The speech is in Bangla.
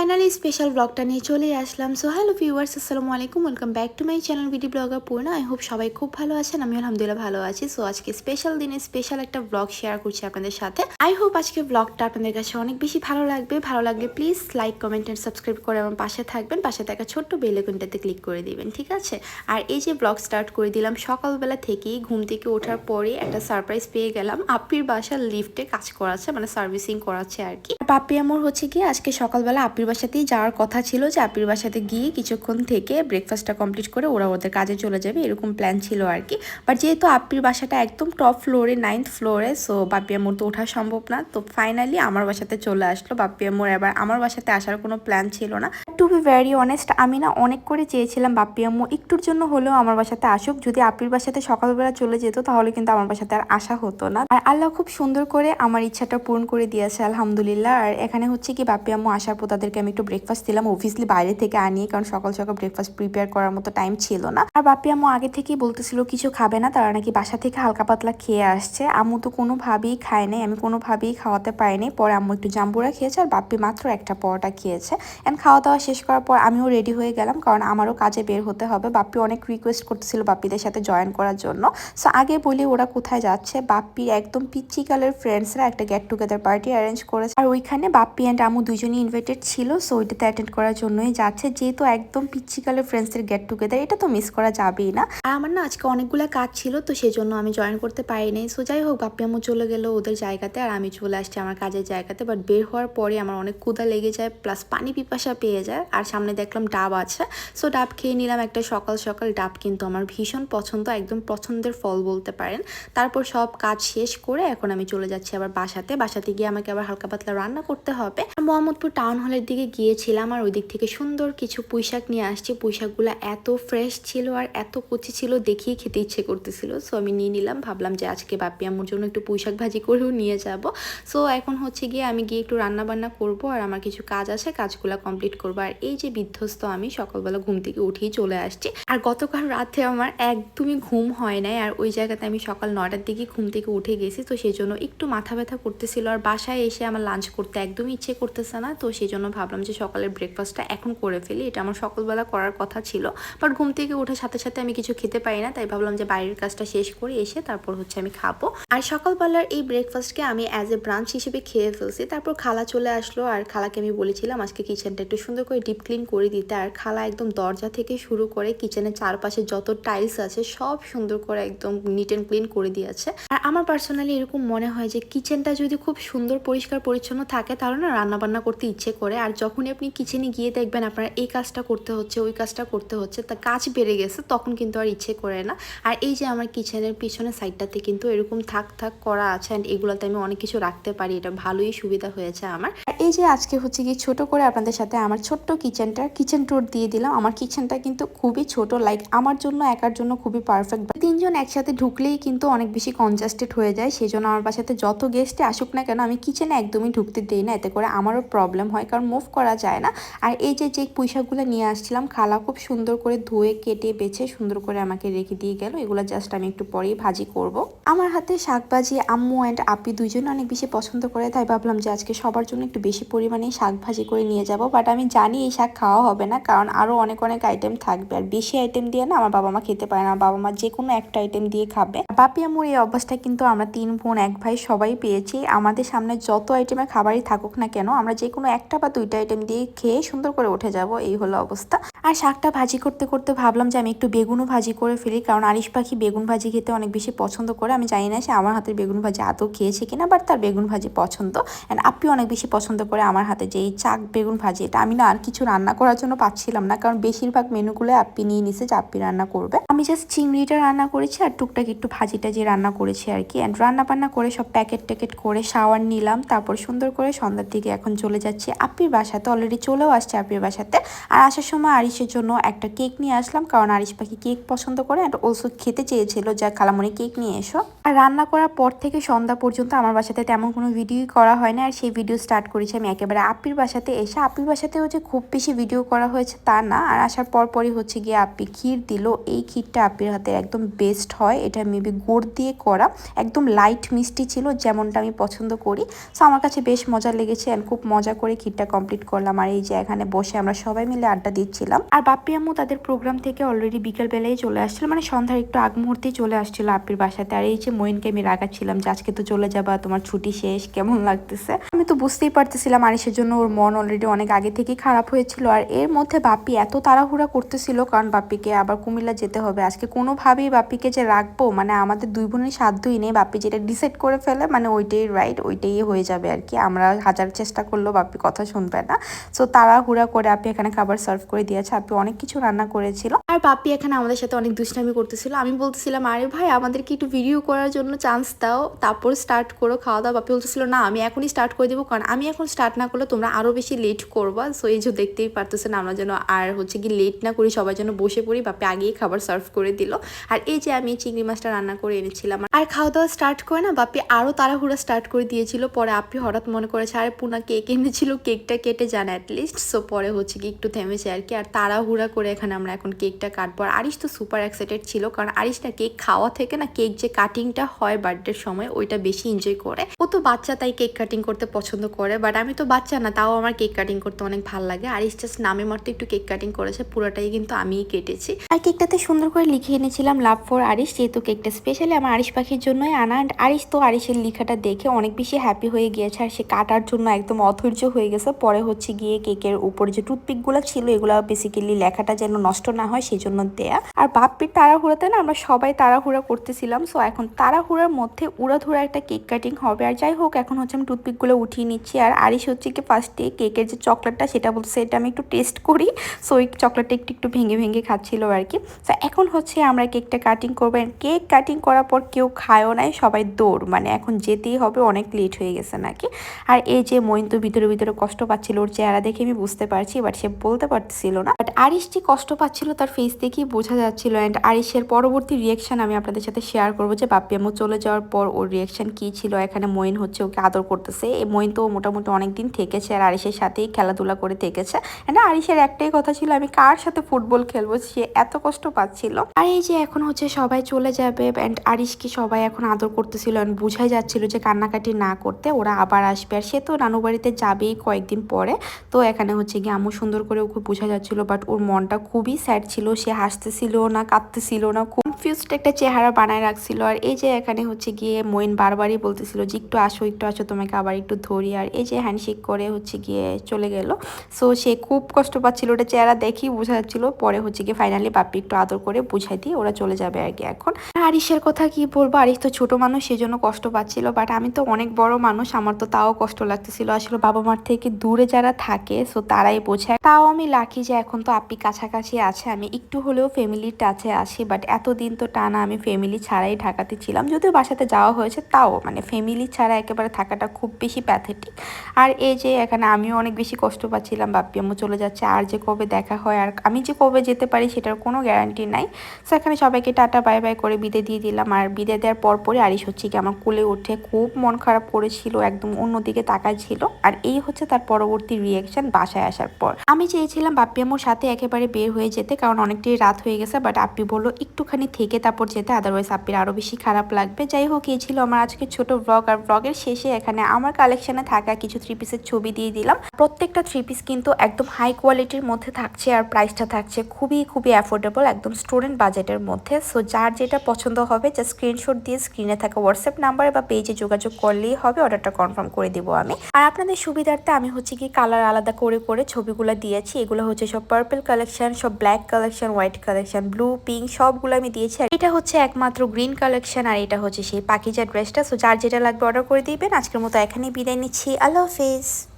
ফাইনালি স্পেশাল ব্লগটা নিয়ে চলে আসলাম। সো হ্যালো ভিউয়ার্স আসসালামু আলাইকুম। Welcome back to my channel VD blogger Purna I hope সবাই খুব ভালো আছেন আমি আলহামদুলিল্লাহ ভালো আছি। সো আজকে স্পেশাল দিনে স্পেশাল একটা ব্লগ শেয়ার করছি আপনাদের সাথে। আই হোপ আজকে ব্লগটা আপনাদের কাছে অনেক বেশি ভালো লাগবে। ভালো লাগলে please like comment and subscribe করে আমার পাশে থাকবেন। পাশে থাকা ছোট্ট বেল আইকনটাতে ক্লিক করে দিবেন, ঠিক আছে? আর এই যে ব্লগ স্টার্ট করে দিলাম সকালবেলা থেকেই, ঘুম থেকে ওঠার পরে একটা সারপ্রাইজ পেয়ে গেলাম। আপির বাসার লিফটে কাজ করাচ্ছে মানে সার্ভিসিং করাচ্ছে আর কি। পাপি আমার হচ্ছে কি, আজকে সকালবেলা আপির বাসাতেই যাওয়ার কথা ছিল যে আপির বাসাতে গিয়ে কিছুক্ষণ থেকে ব্রেকফাস্টটা কমপ্লিট করে ওরা ওদের কাজে চলে যাবে, এরকম প্ল্যান ছিল আর কি বাট যেহেতু আপির বাসাটা একদম টপ ফ্লোরে নাইন্থ ফ্লোরে সো বাপি আমুর তো ওঠা সম্ভব না, তো ফাইনালি আমার বাসাতে চলে আসলো। বাপি আমুর এবার আমার বাসাতে আসার কোনো প্ল্যান ছিল না। টু বি ভেরি অনেস্ট আমি না অনেক করে চেয়েছিলাম বাপ্পি আম্মু একটুর জন্য হলেও আমার বাসাতে আসুক। যদি আপির বাসাতে সকালবেলা চলে যেত, তাহলে কিন্তু আমার বাসাতে আর আসা হতো না। আর আল্লাহ খুব সুন্দর করে আমার ইচ্ছাটা পূরণ করে দিয়েছে, আলহামদুলিল্লাহ। আর এখানে হচ্ছে কি বাপ্পি আম্মু আসার পর তাদেরকে আমি একটু ব্রেকফাস্ট দিলাম। অবভিয়াসলি বাইরে থেকে আনিয়ে, কারণ সকাল সকাল ব্রেকফাস্ট প্রিপেয়ার করার মতো টাইম ছিল না। আর বাপ্পি আম্মু আগে থেকেই বলতেছিল, কিছু খাবে না, তারা নাকি বাসা থেকে হালকা পাতলা খেয়ে আসছে। আম্মু তো কোনোভাবেই খায় নাই, আমি কোনোভাবেই খাওয়াতে পারিনি। পরে আম্মু একটু জাম্বুরা খেয়েছে, আর বাপ্পি মাত্র একটা পরোটা খেয়েছে। অ্যান্ড খাওয়া দাওয়া শেষ করার পর আমিও রেডি হয়ে গেলাম, কারণ আমারও কাজে বের হতে হবে। বাপ্পি অনেক রিকোয়েস্ট করতেছিল বাপ্পিদের সাথে জয়েন করার জন্য। সো আগে বলি ওরা কোথায় যাচ্ছে। বাপ্পির একদম পিচ্চি কালের ফ্রেন্ডসরা একটা গেট টুগেদার পার্টি অ্যারেঞ্জ করেছে। আর ওইখানে বাপ্পি অ্যান্ড আমু দুজনই ইনভাইটেড ছিল। সো ওইটাতে অ্যাটেন্ড করার জন্যই যাচ্ছে। যেহেতু একদম পিচ্চি কালের ফ্রেন্ডসদের গেট টুগেদার এটা তো মিস করা যাবেই না। আর আমার না আজকে অনেকগুলো কাজ ছিল, তো সেই জন্য আমি জয়েন করতে পারিনি। সো যাই হোক, বাপ্পি আমু চলে গেল ওদের জায়গাতে, আর আমি চলে আসছি আমার কাজের জায়গাতে। বাট বের হওয়ার পরে আমার অনেক ক্ষুধা লেগে যায় প্লাস পানি পিপাসা পেয়ে যায়, আর সামনে দেখলাম ডাব আছে। সো ডাব খেয়ে নিলাম একটা সকাল সকাল ডাব, কিন্তু আমার ভীষণ পছন্দ, একদম পছন্দের ফল বলতে পারেন। তারপর সব কাজ শেষ করে এখন আমি চলে যাচ্ছি আবার বাসাতে। বাসাতে গিয়ে আমাকে আবার হালকা পাতলা রান্না করতে হবে। মোহাম্মদপুর টাউন হলের দিকে গিয়েছিলাম আর ওই দিক থেকে সুন্দর কিছু পুঁইশাক নিয়ে আসছি। পুঁইশাকগুলো এত ফ্রেশ ছিল আর এত কচি ছিল, দেখিয়ে খেতে ইচ্ছে করতেছিল। সো আমি নিয়ে নিলাম, ভাবলাম যে আজকে বাপি আমার জন্য একটু পুঁইশাক ভাজি করেও নিয়ে যাব। সো এখন হচ্ছে গিয়ে আমি গিয়ে একটু রান্না বান্না করব আর আমার কিছু কাজ আছে, কাজগুলো কমপ্লিট করব। আর এই যে বিধ্বস্ত আমি সকালবেলা ঘুম থেকে উঠেই চলে আসছি। আর গতকাল রাতে আমার একদমই ঘুম হয় নাই আর ওই জায়গাতে আমি সকাল নটার দিকে ঘুম থেকে উঠে গেছি। তো সেই জন্য একটু মাথা ব্যথা করতেছিল আর বাসায় এসে আমার লাঞ্চ করতে একদমই ইচ্ছে করতেছে না। তো সেই জন্য ভাবলাম যে সকালের ব্রেকফাস্টটা এখন করে ফেলি। এটা আমার সকালবেলা করার কথা ছিল। বাট ঘুম থেকে ওঠার সাথে সাথে আমি কিছু খেতে পারি না, তাই ভাবলাম যে বাইরের কাজটা শেষ করে এসে তারপর হচ্ছে আমি খাব। আর সকালবেলার এই ব্রেকফাস্টকে আমি অ্যাজ এ ব্রাঞ্চ হিসেবে খেয়ে ফেলছি। তারপর খালা চলে আসলো আর খালাকে আমি বলেছিলাম, আজকে কিচেনটা একটু সুন্দর করে ডিপ ক্লিন করে দিতে। আর খালা একদম দরজা থেকে শুরু করে কিচেনের চারপাশে যত টাইলস আছে, সব সুন্দর করে একদম নিট অ্যান্ড ক্লিন করে দিয়েছে। আর আমার পার্সোনালি এরকম মনে হয় যে কিচেনটা যদি খুব সুন্দর, পরিষ্কার, পরিচ্ছন্ন থাকে, তাহলে না রান্না বান্না করতে ইচ্ছে করে। আর যখনই আপনি কিচেনে গিয়ে দেখবেন আপনার এই কাজটা করতে হচ্ছে, ওই কাজটা করতে হচ্ছে, তা কাজ বেড়ে গেছে, তখন কিন্তু আর ইচ্ছে করে না। আর এই যে আমার কিচেনের পিছনে সাইডটাতে কিন্তু এরকম থাক থাক করা আছে অ্যান্ড এগুলোতে আমি অনেক কিছু রাখতে পারি, এটা ভালোই সুবিধা হয়েছে আমার। আর এই যে আজকে হচ্ছে কি ছোট করে আপনাদের সাথে আমার ছোট্ট কিচেনটা কিচেন ট্যুর দিয়ে দিলাম। আমার কিচেনটা কিন্তু খুবই ছোট লাইক আমার জন্য, একার জন্য খুবই পারফেক্ট তিনজন একসাথে ঢুকলেই কিন্তু অনেক বেশি কনজাস্টেড হয়ে যায় সেই জন্য আমার বাসাতে যত গেস্টে আসুক না কেন, আমি কিচেনে একদমই ঢুকতে দিই না, এতে করে আমারও প্রবলেম হয়, কারণ মুভ করা যায় না। আর এই যে যে পুঁইশাকগুলো নিয়ে আসছিলাম, খালা খুব সুন্দর করে ধুয়ে, কেটে, বেছে, সুন্দর করে আমাকে রেখে দিয়ে গেল। এগুলো জাস্ট আমি একটু পরেই ভাজি করব। আমার হাতে শাক ভাজি আম্মু অ্যান্ড আপি দুইজন অনেক বেশি পছন্দ করে, তাই ভাবলাম যে আজকে সবার জন্য একটু বেশি পরিমাণে শাক ভাজি করে নিয়ে যাব বাট আমি জানি এই শাক খাওয়া হবে না, কারণ আরও অনেক অনেক আইটেম থাকবে। আর বেশি আইটেম দিয়ে না আমার বাবা মা খেতে পারে না, বাবা মা যে কোনো একটা আইটেম দিয়ে খাবে। বাপি আমুর এই অবস্থা কিন্তু আমরা তিন বোন, এক ভাই সবাই পেয়েছি। আমাদের সামনে যত আইটেমের খাবারই থাকুক না কেন, আমরা যে কোনো একটা বা দুইটা আইটেম দিয়ে খেয়ে সুন্দর করে উঠে যাব, এই হলো অবস্থা। আর শাকটা ভাজি করতে করতে ভাবলাম যে আমি একটু বেগুনও ভাজি করে ফেলি, কারণ আরিশ পাখি বেগুন ভাজি খেতে অনেক বেশি পছন্দ করে। আমি জানি না সে আমার হাতের বেগুন ভাজি আদৌ খেয়েছে কিনা বাট তার বেগুন ভাজি পছন্দ। অ্যান্ড আপনি অনেক বেশি পছন্দ করে আমার হাতে যে এই চাক বেগুন ভাজি, এটা আমি না আর কিছু রান্না করার জন্য পাচ্ছিলাম না। কারণ বেশিরভাগ মেনুগুলো আপনি নিয়ে নিছে, যে আপনি রান্না করবে। আমি জাস্ট চিংড়িটা রান্না করেছি আর টুকটাক একটু ভাজিটা যে রান্না করেছি আর কি। অ্যান্ড রান্না বান্না করে সব প্যাকেট ট্যাকেট করে শাওয়ার নিলাম, তারপর সুন্দর করে সন্ধ্যার দিকে এখন চলে যাচ্ছি আপির বাসাতে। অলরেডি চলেও আসছে আপির বাসাতে। আর আসার সময় আরিসের জন্য একটা কেক নিয়ে আসলাম, কারণ আরিস পাখি কেক পছন্দ করে অ্যান্ড অলসো খেতে চেয়েছিল। যা খালামণি কেক নিয়ে এসো। আর রান্না করার পর থেকে সন্ধ্যা পর্যন্ত আমার বাসাতে তেমন কোনো ভিডিওই করা হয় না আর সেই ভিডিও স্টার্ট করেছি আমি একেবারে আপির বাসাতে এসে, আপির বাসাতেও যে খুব বেশি ভিডিও করা হয়েছে তা না। আর আসার পর পরই হচ্ছে গিয়ে আপি ক্ষীর দিল। এই ক্ষীরটা আপির হাতে একদম বেস্ট হয়। এটা মেবি গুড় দিয়ে করা। একদম লাইট মিষ্টি ছিল, যেমনটা আমি পছন্দ করি। সো আমার কাছে বেশ মজা লেগেছে অ্যান্ড খুব মজা করে ক্ষীরটা কমপ্লিট করলাম। আর এই যে এখানে বসে আমরা সবাই মিলে আড্ডা দিচ্ছিলাম। আর বাপ্পি আম্মু তাদের প্রোগ্রাম থেকে অলরেডি বিকেল বেলায় চলে আসছিল। মানে সন্ধ্যার একটু আগ মুহূর্তেই চলে আসছিল আপির বাসাতে। আর এই যে মইনকে আমি রাগাচ্ছিলাম যে, আজকে তো চলে যাবা, তোমার ছুটি শেষ, কেমন লাগতেছে? আমি তো বুঝতেই পারতেছিলাম আরিসের জন্য, ওর মন অলরেডি অনেক আগে থেকেই খারাপ হয়েছিল। আর এর মধ্যে বাপ্পি এত তাড়াহুড়া করতেছিল, কারণ বাপ্পিকে আবার কুমিল্লা যেতে হবে। আজকে কোনোভাবেই বাপ্পিকে যে রাখব মানে আমাদের দুই বোনের সাধ্যই নেই, বাপ্পি যেটা ডিসাইড করে ফেলে মানে ওইটাই রাইট ওইটাই হয়ে যাবে আর কি। আমরা হাজার চেষ্টা করলেও বাপ্পি কথা শুনবে না। সো তাড়াহুড়া করে আপনি এখানে খাবার সার্ভ করে দিয়েছে, আপনি অনেক কিছু রান্না করেছিল। আর বাপ্পি এখানে আমাদের সাথে অনেক দুষ্টামি করতেছিল। আমি বলতেছিলাম, আরে ভাই, আমাদেরকে একটু ভিডিও করার জন্য চান্স দাও, তারপর স্টার্ট করো, খাওয়া দাওয়া। বাপ্পি বলতেছিল, না, আমি এখনই স্টার্ট করে দেবো, কারণ আমি এখন স্টার্ট না করলে তোমরা আরও বেশি লেট করবা। সো এই যে দেখতেই পারতেছেন আমরা যেন আর হচ্ছে কি লেট না করি, সবাই যেন বসে পড়ি বাপ্পি আগেই খাবার সার্ভ করে দিল। আর এই যে আমি চিংড়ি মাছটা রান্না করে এনেছিলাম। আর খাওয়া দাওয়া স্টার্ট করে না বাপ্পি আরও তাড়াহুড়া স্টার্ট করে দিয়েছিল। পরে আপনি হঠাৎ মনে করেছে, আরে, পুনা কেক এনেছিল কেকটা কেটে যান অ্যাটলিস্ট সো পরে হচ্ছে কি একটু থেমেছে আর কি। আর তাড়াহুড়া করে এখানে আমরা এখন কেকটা কাটবো। আর আরিশ তো সুপার এক্সাইটেড ছিল, কারণ আরিশটা কেক খাওয়া থেকে না কেক যে কাটিংটা হয় বার্থডের সময়, ওইটা বেশি এনজয় করে। ও তো বাচ্চা, তাই কেক কাটিং করতে পছন্দ করে বাট আমি তো বাচ্চা না, তাও আমার কেক কাটিং করতে অনেক ভালো লাগে। আরিশ জাস্ট নামে মাত্র একটু কেক কাটিং করেছে, পুরোটাই কিন্তু আমিই কেটেছি। আর কেকটাতে সুন্দর করে লিখে এনেছিলাম লাভ ফর আরিশ যেহেতু কেকটা স্পেশালি আমার আরিশ পাখির জন্যই আনা। And আরিশ তো আরিশের লেখাটা দেখে অনেক বেশি হ্যাপি হয়ে গিয়েছে, আর সে কাটার জন্য একদম অধৈর্য হয়ে গেছে। পরে হচ্ছে গিয়ে কেকের উপরে যে টুথপিকগুলো ছিল, এগুলো বেসিক্যালি লেখাটা যেন নষ্ট না হয় সেই জন্য দেয়া। আর বাপ্পির তাড়াহুড়াতে না আমরা সবাই তাড়াহুড়া করতেছিলাম। সো এখন তাড়াহুড়ার মধ্যে উড়াধুরা একটা কেক কাটিং হবে। আর যাই হোক, এখন হচ্ছে আমি টুথপিকগুলো উঠিয়ে নিচ্ছি। আর আরিশ হচ্ছে কি ফার্স্টে কেকের যে চকলেটটা সেটা বলছে এটা আমি একটু টেস্ট করি। সো ওই চকলেটটা একটু একটু ভেঙে ভেঙে খাচ্ছিল আর কি তো এখন হচ্ছে আমরা কেকটা কাটিং করবেন কেক কাটিং করার পর কেউ খায়ও নাই, সবাই দৌড়। মানে এখন যেতেই হবে, অনেক লেট হয়ে গেছে নাকি। আর এই যে মইন তো ভিতরে ভিতরে কষ্ট পাচ্ছিল, ওর চেহারা দেখে আমি বুঝতে পারছি বাট সে বলতে পারছিল না। বাট আরিশ যে কষ্ট পাচ্ছিল, তার ফেস দেখেই বোঝা যাচ্ছিল। অ্যান্ড আরিশের পরবর্তী রিয়াকশন আমি আপনাদের সাথে শেয়ার করব যে, বাপ্পি আম্মু চলে যাওয়ার পর ওর রিয়াকশন কী ছিল? এখানে মইন হচ্ছে ওকে আদর করতেছে। এই মইন তো মোটামুটি অনেক দিন থেকেছে আর আরিশের সাথেই খেলাধুলা করে থেকেছে। অ্যান্ড আরিশের একটাই কথা ছিল, আমি কার সাথে ফুটবল খেলব? সে এত কষ্ট পাচ্ছিল। আর এই যে এখন হচ্ছে সবাই চলে যাবে অ্যান্ড আরিশকে সবাই এখন আদর করতেছিল অ্যান্ড বুঝাই যাচ্ছিল যে কান্নাকাটি না করতে ওরা আবার আসবে। আর সে তো নানু বাড়িতে যাবেই কয়েকদিন পরে। তো এখানে হচ্ছে গিয়ে আমু সুন্দর করে ওকে বোঝা যাচ্ছিল বাট ওর মনটা খুবই স্যাড ছিল, সে হাসতেছিল না, কাঁদতেছিল না, খুব কনফিউজড একটা চেহারা বানায় রাখছিল। আর এই যে এখানে হচ্ছে গিয়ে মইন বারবারই বলতেছিল যে, একটু আসো একটু আসো, তোমাকে আবার একটু ধরি। আর এই যে হ্যান্ডশেক করে হচ্ছে গিয়ে চলে গেল। সো সে খুব কষ্ট পাচ্ছিল। ওটা চেহারা দেখেই বোঝা যাচ্ছিল। পরে হচ্ছে গিয়ে ফাইনালি বাপ্পি একটু আদর করে বুঝাই দিয়ে ওরা চলে যাবে আর কি এখন। আরিসের কথা কি বলব? আরিস তো ছোট মানুষ, সেজন্য কষ্ট পাচ্ছিল। বাট আমি তো অনেক বড় মানুষ, আমার তো তাও কষ্ট লাগতেছিল। আসলে বাবা মার থেকে দূরে যারা থাকে সো তারাই বোঝায়। তাও আমি লাকি যে এখন তো আপি কাছাকাছি আছে। আমি একটু হলেও ফ্যামিলির টাচে আসি। বাট এতদিন তো টানা আমি ফ্যামিলি ছাড়াই ঢাকাতে ছিলাম। যদিও বাসাতে যাওয়া হয়েছে, তাও মানে ফ্যামিলি ছাড়া একেবারে থাকাটা খুব বেশি প্যাথেটিক আর এই যে এখানে আমিও অনেক বেশি কষ্ট পাচ্ছিলাম, বাপ্পি আম্মু চলে যাচ্ছে, আর যে কবে দেখা হয়, আর আমি যে কবে যেতে পারি সেটার কোনো গ্যারান্টি নাই। সো এখানে সবাইকে টাটা বাই বাই করে বিদে দিয়ে দিলাম, আর বিদে দেওয়ার পর পরই আরিস হচ্ছে কি আমার কোলে উঠে খুব মন খারাপ করেছিল, একদম অন্যদিকে তাকায় ছিল আর এই হচ্ছে তার পরবর্তী রিয়াকশন বাসায় আসার পর। আমি চেয়েছিলাম বাপ্পি আম্মুর সাথে একেবারে বের হয়ে যেতে, কারণ অনেকটাই রাত হয়ে গেছে বাট আপ্পি বলল, একটুখানি থেকে তারপর যেতে আদারওয়াইজ আপ্পির আরও বেশি খারাপ লাগবে। যাই হোক, এই ছিল আমার আজকে ছোট ব্লগ আর ব্লগের শেষে এখানে আমার কালেকশনে থাকা কিছু থ্রি পিসের ছবি দিয়ে দিলাম। প্রত্যেকটা থ্রি পিস কিন্তু একদম হাই কোয়ালিটির মধ্যে থাকছে আর প্রাইসটা থাকছে খুবই খুবই অ্যাফোর্ডেবল একদম স্টুডেন্ট বাজেটের মধ্যে। সো যার যেটা পছন্দ হবে যা স্ক্রিনশট দিয়ে স্ক্রিনে থাকা হোয়াটসঅ্যাপ নাম্বারে বা পেজে যোগাযোগ করলেই হবে অর্ডারটা কনফার্ম করে দিব আমি। আর আপনাদের সুবিধার্থে আমি হচ্ছে কি কালার আলাদা করে করে ছবিগুলো দিয়েছি। এগুলো হচ্ছে সব পার্পল কালেকশন সব black collection white collection blue pink সবগুলো আমি দিয়েছি। আর এটা হচ্ছে একমাত্র গ্রিন কালেকশন আর এটা হচ্ছে সেই পাখিজা ড্রেসটা সো যার যেটা লাগবে অর্ডার করে দিবেন। আজকের মতো এখানেই বিদায় নিচ্ছি। আল্লাহ হাফিজ